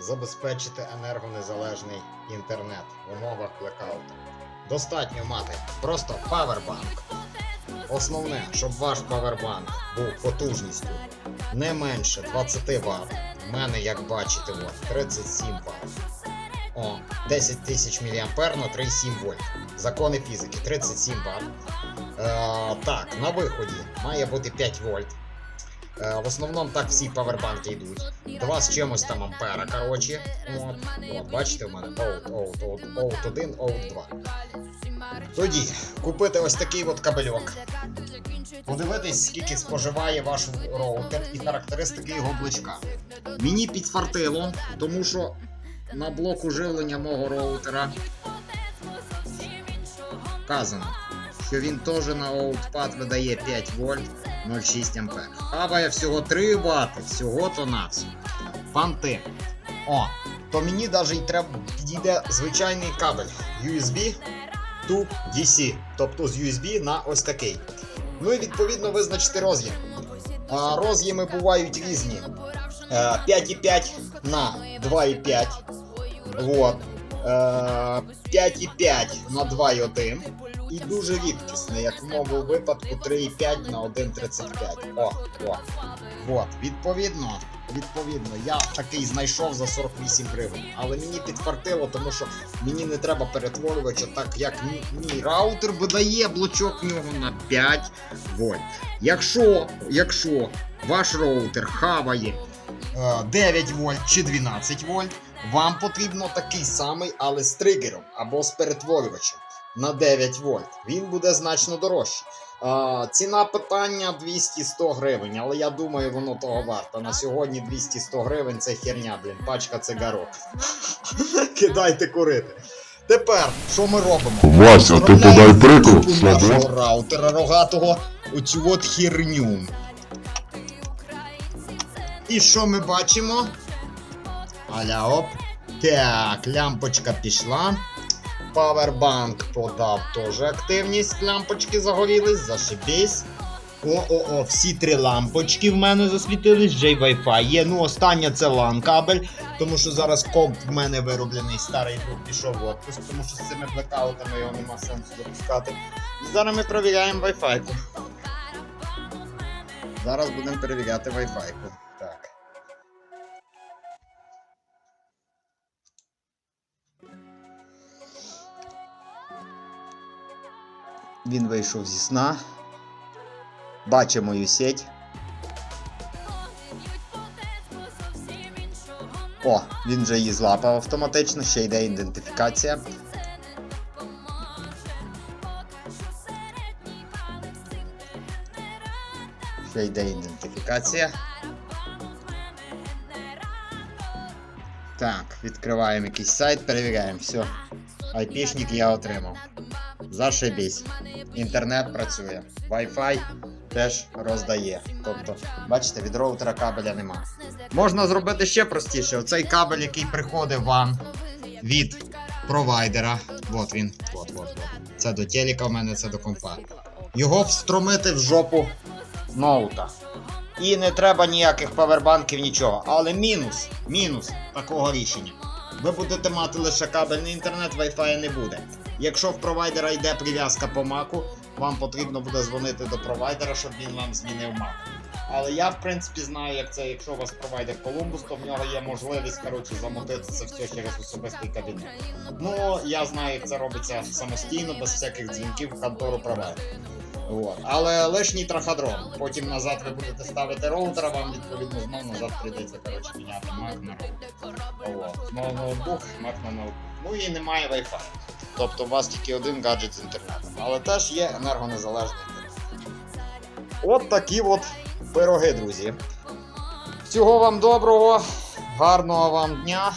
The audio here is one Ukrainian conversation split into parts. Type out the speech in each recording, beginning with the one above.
забезпечити енергонезалежний інтернет в умовах блекауту. Достатньо мати просто павербанк. Основне, щоб ваш павербанк був потужністю не менше 20 Вт. У мене, як бачите, от, 37 Вт. О, 10 тисяч мА на 3,7 вольт. Закони фізики 37 Вт. Е, так, на виході має бути 5 вольт. Е, в основному так всі павербанки йдуть. 2 з чимось там ампера, коротше. От, от, бачите, у мене OUT, OUT, OUT, OUT 1, OUT 2. Тоді купити ось такий от кабельок. Подивитись, скільки споживає ваш роутер і характеристики його блочка. Мені підфартило, тому що на блоку живлення мого роутера вказано, що він теж на outpad видає 5 вольт 0,6 ампер. Хаває всього 3 Вт, всього то на всього. Фанти. О, то мені навіть і треба підійде звичайний кабель USB to DC, тобто з USB на ось такий. Ну і відповідно визначити роз'єм. Роз'єми бувають різні. Е, 5,5 на 2,5. Вот. Е, 5,5 на 2,1. І дуже рідкісний, як в моєму випадку 3,5 на 1,35. О, о. Вот. Відповідно, відповідно, я такий знайшов за 48 гривень. Але мені підфартило, тому що мені не треба перетворювача, так як мій, раутер видає блочок в нього на 5 вольт. Якщо, якщо ваш роутер хаває е, 9 вольт чи 12 вольт, вам потрібно такий самий, але з тригером або з перетворювачем на 9 вольт. Він буде значно дорожчий. Ціна питання 200-100 гривень, але я думаю, воно того варто. На сьогодні 200-100 гривень це херня, блін, пачка цигарок. Кидайте курити. Тепер, що ми робимо? Вася, ти подай приклад, нашого раутера рогатого оцю от херню. І що ми бачимо? Аля оп. Так, лямпочка пішла. Павербанк подав теж активність. Лямпочки загорілись, зашибісь. О-о-о, всі три лампочки в мене засвітились, й Wi-Fi є. Ну, остання це LAN кабель, тому що зараз комп в мене вироблений, старий друг пішов в отпуск, тому що з цими блекаутами його нема сенсу запускати. І зараз ми перевіряємо Wi-Fi. Зараз будемо перевіряти Wi-Fi. Він вийшов зі сна. Бачить мою сеть. О, він вже її злапав автоматично, ще йде ідентифікація. Ще йде ідентифікація. Так, відкриваємо якийсь сайт, перевіряємо. Все. Айпішник я отримав. Зашибісь. Інтернет працює. Wi-Fi теж роздає. Тобто, бачите, від роутера кабеля нема. Можна зробити ще простіше. Оцей кабель, який приходить вам від провайдера. От він. От, от, от. Це до телека в мене, це до компа. Його встромити в жопу ноута. І не треба ніяких павербанків, нічого. Але мінус, мінус такого рішення. Ви будете мати лише кабельний інтернет, Wi-Fi не буде. Якщо в провайдера йде прив'язка по маку, вам потрібно буде дзвонити до провайдера, щоб він вам змінив мак. Але я, в принципі, знаю, як це, якщо у вас провайдер Columbus, то в нього є можливість коротше, замотити це все через особистий кабінет. Ну, я знаю, як це робиться самостійно, без всяких дзвінків в контору провайдера. От. Але лишній траходром. Потім назад ви будете ставити роутера, вам відповідно знову назад прийдеться коротше, міняти мак на роутер. Знову ноутбук, мак на ноутбук. Ну і немає Wi-Fi. Тобто у вас тільки один гаджет з інтернетом. Але теж є енергонезалежний інтернет. От такі от пироги, друзі. Всього вам доброго, гарного вам дня.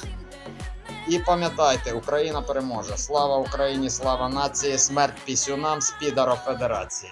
І пам'ятайте, Україна переможе. Слава Україні, слава нації, смерть пісюнам з підаро Федерації.